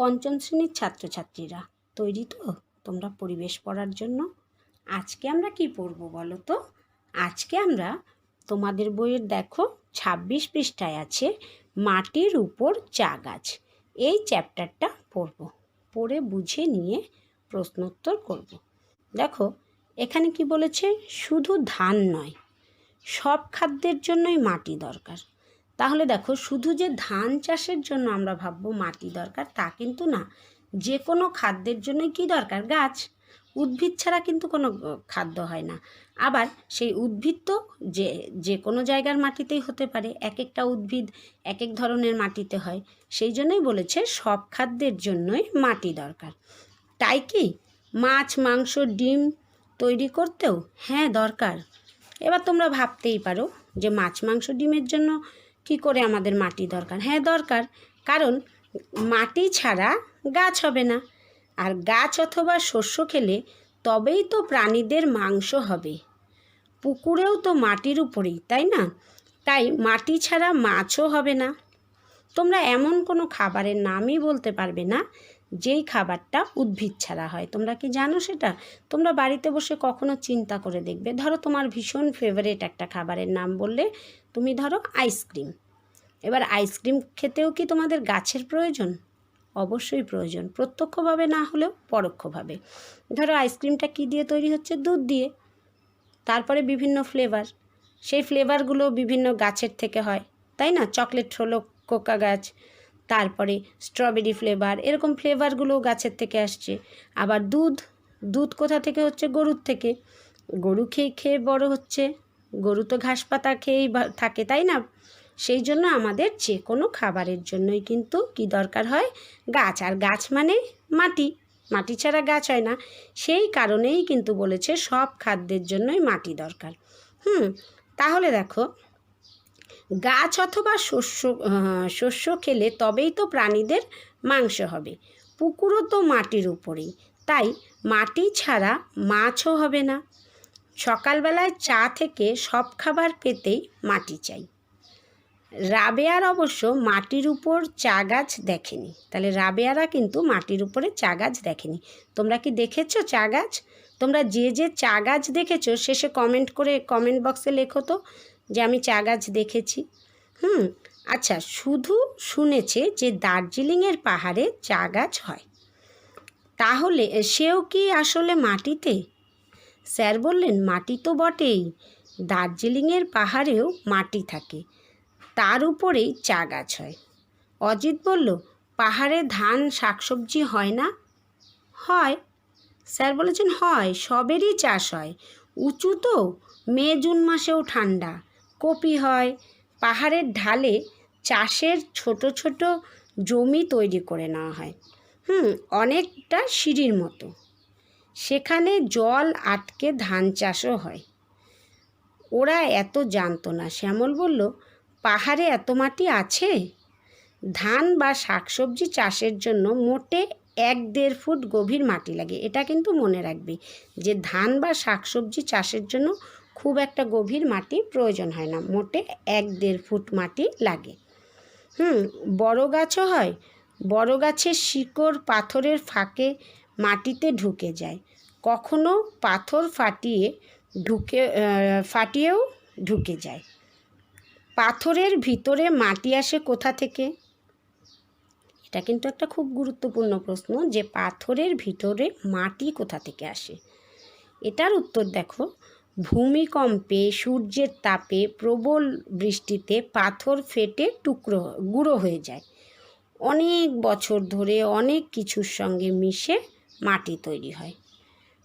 পঞ্চম শ্রেণির ছাত্রছাত্রীরা। তৈরি তো? তোমরা পরিবেশ পড়ার জন্য? আজকে আমরা কি পড়ব বলো তো? আজকে আমরা তোমাদের বইয়ের দেখো, ছাব্বিশ পৃষ্ঠায় আছে, মাটির উপর চা গাছ। এই চ্যাপ্টারটা পড়ব। পড়ে বুঝে নিয়ে প্রশ্নোত্তর করব। দেখো, এখানে কি বলেছে? শুধু ধান নয়, সব খাদ্যের জন্যই মাটি দরকার। তাহলে দেখো শুধু যে ধান চাষের জন্য আমরা ভাববো মাটি দরকার তা কিন্তু না। যে কোনো খাদ্যের জন্যই কি দরকার? গাছ। উদ্ভিদ ছাড়া কিন্তু কোনো খাদ্য হয় না। আবার সেই উদ্ভিদ তো যে যে কোনো জায়গার মাটিতেই হতে পারে। এক একটা উদ্ভিদ এক এক ধরনের মাটিতে হয়। সেই জন্যই বলেছে সব খাদ্যের জন্যই মাটি দরকার। তাই কি? মাছ, মাংস, ডিম তৈরি করতেও হ্যাঁ দরকার। এবার তোমরা ভাবতেই পারো যে মাছ, মাংস, ডিমের জন্য কি করে আমাদের মাটি দরকার? হ্যাঁ দরকার। কারণ মাটি ছাড়া গাছ হবে না। আর গাছ অথবা শস্য খেলে তবেই তো প্রাণীদের মাংস হবে। পুকুরেও তো মাটির উপরেই, তাই না? তাই মাটি ছাড়া মাছও হবে না। তোমরা এমন কোনো খাবারের নামই বলতে পারবে না যেই খাবারটা উদ্ভিদ ছাড়া হয়। তোমরা কি জানো সেটা? তোমরা বাড়িতে বসে কখনো চিন্তা করে দেখবে। ধরো তোমার ভীষণ ফেভারেট একটা খাবারের নাম বললে তুমি ধরো আইসক্রিম এবার আইসক্রিম খেতেও কি তোমাদের গাছের প্রয়োজন? অবশ্যই প্রয়োজন। প্রত্যক্ষভাবে না হলেও পরোক্ষভাবে। ধরো আইসক্রিমটা কি দিয়ে তৈরি হচ্ছে? দুধ দিয়ে। তারপরে বিভিন্ন ফ্লেভার সেই ফ্লেভারগুলো বিভিন্ন গাছের থেকে হয়। তাই না? চকলেট হলো কোকা গাছ। তারপরে স্ট্রবেরি ফ্লেভার এরকম ফ্লেভারগুলো গাছের থেকে আসছে। আবার দুধ দুধ কোথা থেকে হচ্ছে? গরুর থেকে। গরু খেয়ে খেয়ে বড় হচ্ছে। গরু তো ঘাস পাতা খেয়েই থাকে, তাই না? সেই জন্য আমাদের যে কোনো খাবারের জন্যই কিন্তু কি দরকার হয়? গাছ। আর গাছ মানে মাটি। মাটি ছাড়া গাছ হয় না। সেই কারণেই কিন্তু বলেছে সব খাদ্যের জন্যই মাটি দরকার। হুম, তাহলে দেখো গাছ অথবা শস্য শস্য খেলে তবেই তো প্রাণীদের মাংস হবে। পুকুরও তো মাটির উপরেই। তাই মাটি ছাড়া মাছও হবে না। সকালবেলায় চা থেকে সব খাবার পেতেই মাটি চাই। রাবেয়ার অবশ্য মাটির উপর চা গাছ দেখেনি। তাহলে রাবেয়ারা কিন্তু মাটির উপরে চা গাছ দেখেনি। তোমরা কি দেখেছ চা গাছ? তোমরা যে যে চা গাছ দেখেছ, শেষে কমেন্ট করে কমেন্ট বক্সে লেখো তো। যে আমি চা গাছ দেখেছি। হুম আচ্ছা শুধু শুনেছে যে দার্জিলিংয়ের পাহাড়ে চা গাছ হয়। তাহলে সেও কি আসলে মাটিতে? স্যার বললেন, মাটি তো বটেই। দার্জিলিংয়ের পাহাড়েও মাটি থাকে। তার উপরেই চা গাছ হয়। অজিত বলল, পাহাড়ে ধান, শাকসবজি হয় না? হয়। স্যার বলেছেন, হয়। সবেরই চাষ হয়। উঁচু তো, মে, জুন মাসেও ঠান্ডা। কপি হয়। পাহাড়ের ঢালে চাষের ছোট ছোট জমি তৈরি করে নেওয়া হয়। হুম, অনেকটা সিঁড়ির মতো। সেখানে জল আটকে ধান চাষও হয়। ওরা এত জানতো না। শ্যামল বলল, পাহাড়ে এত মাটি আছে? ধান বা শাকসবজি চাষের জন্য মোটে এক দেড় ফুট গভীর মাটি লাগে। এটা কিন্তু মনে রাখবি যে ধান বা শাকসবজি চাষের জন্য খুব একটা গভীর মাটি প্রয়োজন হয় না। মোটে এক দেড় ফুট মাটি লাগে। হুম, বড় গাছও হয়। বড় গাছের শিকড় পাথরের ফাঁকে মাটিতে ঢুকে যায়। কখনো পাথর ফাটিয়ে ঢুকে ফাটিয়েও ঢুকে যায়। পাথরের ভিতরে মাটি আসে কোথা থেকে? এটা কিন্তু একটা খুব গুরুত্বপূর্ণ প্রশ্ন যে পাথরের ভিতরে মাটি কোথা থেকে আসে? এটার উত্তর দেখো। ভূমিকম্পে সূর্যের তাপে প্রবল বৃষ্টিতে পাথর ফেটে টুকরো, গুঁড়ো হয়ে যায়। অনেক বছর ধরে অনেক কিছুর সঙ্গে মিশে মাটি তৈরি হয়।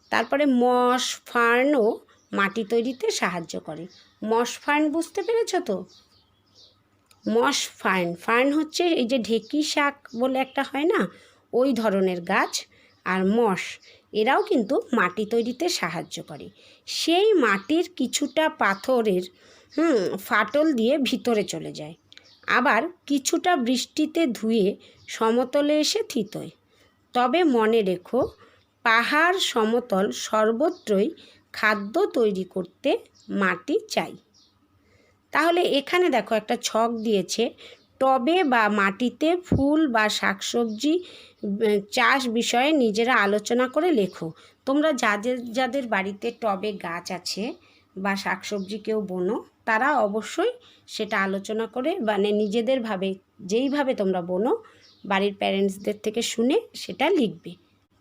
তারপরে মশ ফার্নও মাটি তৈরিতে সাহায্য করে। মশ, ফার্ন বুঝতে পেরেছ তো? মশ, ফার্ন ফার্ন হচ্ছে এই যে ঢেকি শাক বলে একটা হয় না? ওই ধরনের গাছ। আর মস এরাও কিন্তু মাটি তৈরিতে সাহায্য করে। সেই মাটির কিছুটা পাথরের, হুম, ফাটল দিয়ে ভিতরে চলে যায়। আবার কিছুটা বৃষ্টিতে ধুয়ে সমতলে এসে থিতোয় তবে মনে রেখো, পাহাড় সমতল সর্বত্রই খাদ্য তৈরি করতে মাটি চাই। তাহলে এখানে দেখো একটা ছক দিয়েছে। টবে বা মাটিতে ফুল বা শাকসবজি চাষ বিষয়ে নিজেরা আলোচনা করে লেখো। তোমরা যাদের যাদের বাড়িতে টবে গাছ আছে বা শাকসবজি কেউ বোনো, তারা অবশ্যই সেটা আলোচনা করে মানে নিজেদেরভাবে যেইভাবে তোমরা বোনো, বাড়ির প্যারেন্টসদের থেকে শুনে সেটা লিখবে।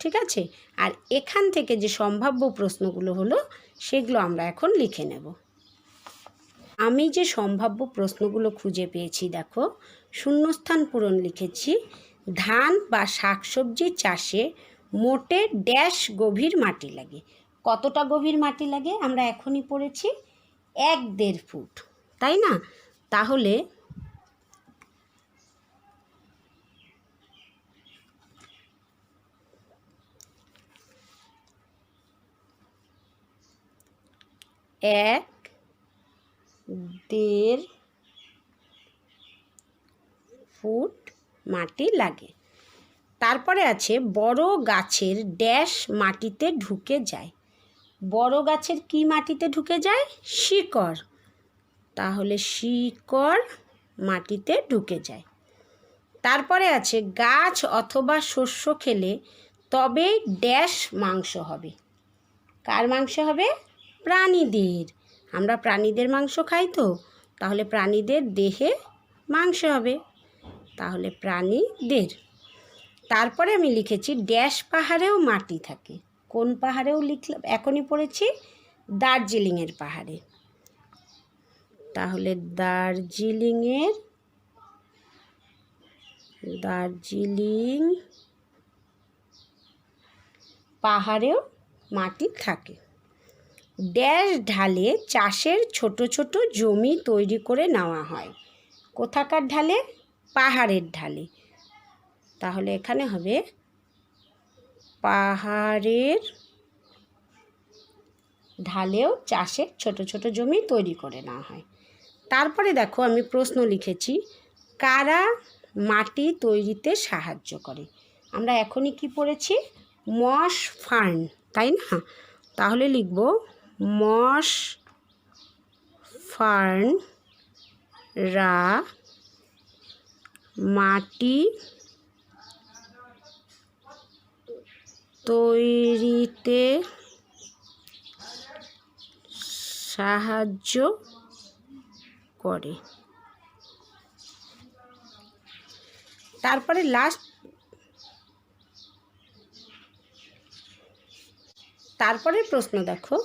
ঠিক আছে? আর এখান থেকে যে সম্ভাব্য প্রশ্নগুলো হলো, সেগুলো আমরা এখন লিখে নেব। আমি যে সম্ভাব্য প্রশ্নগুলো খুঁজে পেয়েছি, দেখো, শূন্যস্থান পূরণ লিখেছি। ধান বা শাকসবজি চাষে মোটে ড্যাশ গভীর মাটি লাগে। কতটা গভীর মাটি লাগে? আমরা এখনই পড়েছি এক দেড় ফুট, তাই না? তাহলে এক দেড় ফুট মাটি লাগে। তারপরে আছে, বড় গাছের ড্যাশ মাটিতে ঢুকে যায়। বড় গাছের কি মাটিতে ঢুকে যায়? শিকড়। তাহলে শিকড় মাটিতে ঢুকে যায়। তারপরে আছে, গাছ অথবা শস্য খেলে তবে ড্যাশ মাংস হবে। কার মাংস হবে? প্রাণীদের। আমরা প্রাণীদের মাংস খাই তো, তাহলে প্রাণীদের দেহে মাংস হবে। তাহলে প্রাণীদের। তারপরে আমি লিখেছি, ড্যাশ পাহাড়েও মাটি থাকে। কোন পাহাড়েও লিখলাম? এখনই পড়েছি, দার্জিলিংয়ের পাহাড়ে। তাহলে দার্জিলিংয়ের, দার্জিলিং পাহাড়েও মাটি থাকে। ড্যাশ ঢালে চাষের ছোট ছোট জমি তৈরি করে নেওয়া হয়। কোথাকার ঢালে? পাহাড়ের ঢালে। তাহলে এখানে হবে পাহাড়ের ঢালেও চাষের ছোট ছোট জমি তৈরি করে নেওয়া হয়। তারপরে দেখো আমি প্রশ্ন লিখেছি, কারা মাটি তৈরিতে সাহায্য করে? আমরা এখনই কি পড়েছি? মশ ফার্ন, তাই না? তাহলে লিখব মশ ফার্ন রা মাটি তৈরিতে সাহায্য করে। তারপরে লাস্ট তারপরে প্রশ্ন দেখো,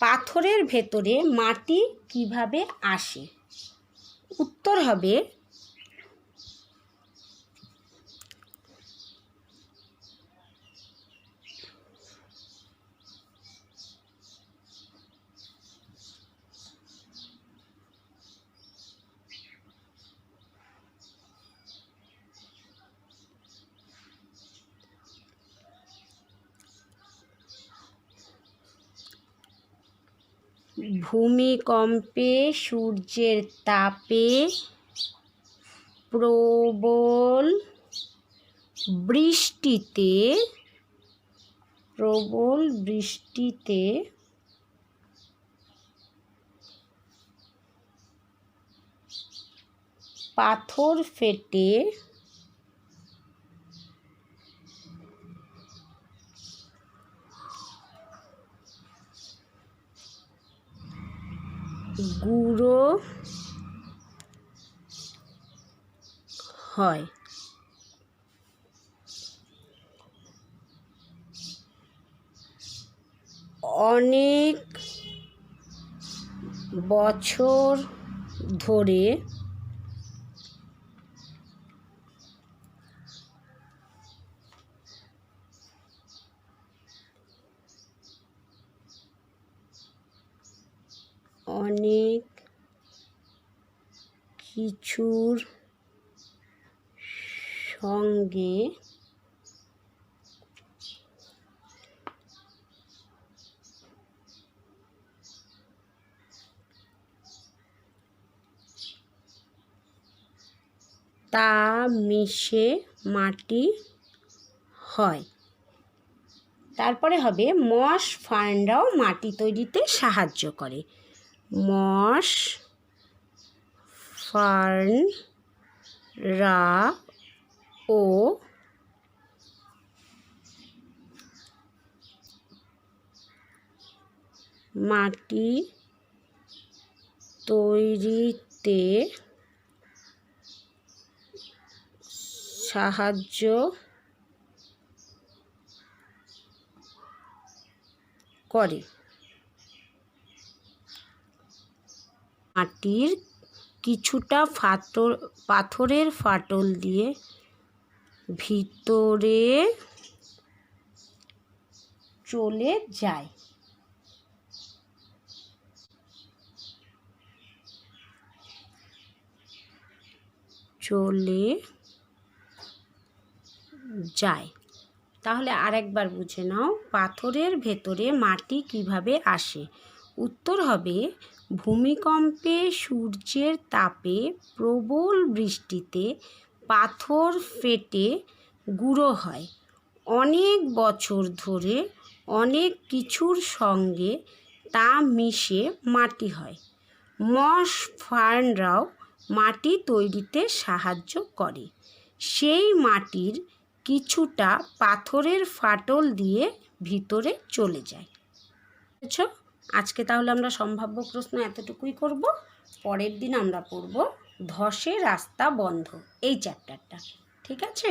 পাথরের ভেতরে মাটি কীভাবে আসে? উত্তর হবে ভূমিকম্পে সূর্যের তাপে প্রবল বৃষ্টিতে প্রবল বৃষ্টিতে পাথর ফেটে গুঁড়ো হয় অনেক বছর ধরে অনেক কিছুর সঙ্গে তা মিশে মাটি হয়। তারপরে হবে মশ ফার্নরাও মাটি তৈরিতে সাহায্য করে। মশ ফার্ন রা ও মাটি তৈরিতে সাহায্য করে। মাটির কিছুটা ফাটল পাথরের ফাটল দিয়ে ভিতরে চলে যায়। চলে যায়। তাহলে আরেকবার বুঝে নাও, পাথরের ভেতরে মাটি কীভাবে আসে। উত্তর হবে, ভূমিকম্পে সূর্যের তাপে প্রবল বৃষ্টিতে পাথর ফেটে গুঁড়ো হয়। অনেক বছর ধরে অনেক কিছুর সঙ্গে তা মিশে মাটি হয়। মস ফার্নরাও মাটি তৈরিতে সাহায্য করে। সেই মাটির কিছুটা পাথরের ফাটল দিয়ে ভিতরে চলে যায়। বুঝেছ? আজকে তাহলে আমরা সম্ভাব্য প্রশ্ন এতটুকুই করব, পরের দিন আমরা পড়ব ধসে রাস্তা বন্ধ, এই চ্যাপ্টারটা ঠিক আছে?